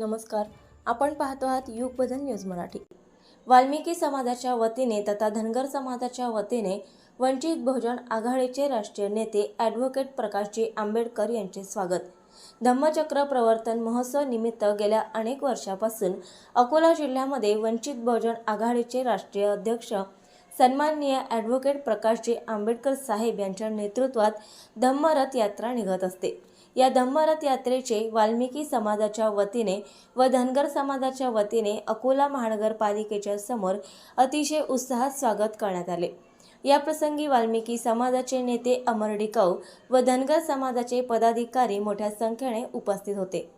नमस्कार. आपण पाहतो आहात युग बदल न्यूज मराठी. वाल्मिकी समाजाच्या वतीने तथा धनगर समाजाच्या वतीने वंचित बहुजन आघाडीचे राष्ट्रीय नेते ॲडव्होकेट प्रकाशजी आंबेडकर यांचे स्वागत. धम्मचक्र प्रवर्तन महोत्सव निमित्त गेल्या अनेक वर्षापासून अकोला जिल्ह्यामध्ये वंचित बहुजन आघाडीचे राष्ट्रीय अध्यक्ष सन्माननीय ॲडव्होकेट प्रकाशजी आंबेडकर साहेब यांच्या नेतृत्वात धम्मरथ यात्रा निघत असते. या धम्मरथ यात्रेचे वाल्मिकी समाजाच्या वतीने व धनगर समाजाच्या वतीने अकोला महानगरपालिकेच्या समोर अतिशय उत्साहात स्वागत करण्यात आले. या प्रसंगी वाल्मिकी समाजाचे नेते अमर डिकाऊ व धनगर समाजाचे पदाधिकारी मोठ्या संख्येने उपस्थित होते.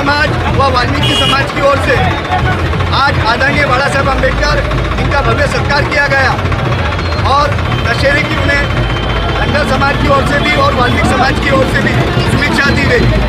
समाज व वाल्मीकि समाज की ओर से आज आदरणीय बाला साहेब अंबेडकर इनका भव्य सत्कार किया गया और दशहरे की उन्हें धनगर समाज की ओर से भी और वाल्मीकि समाज की ओर से भी शुभेच्छा दी गई।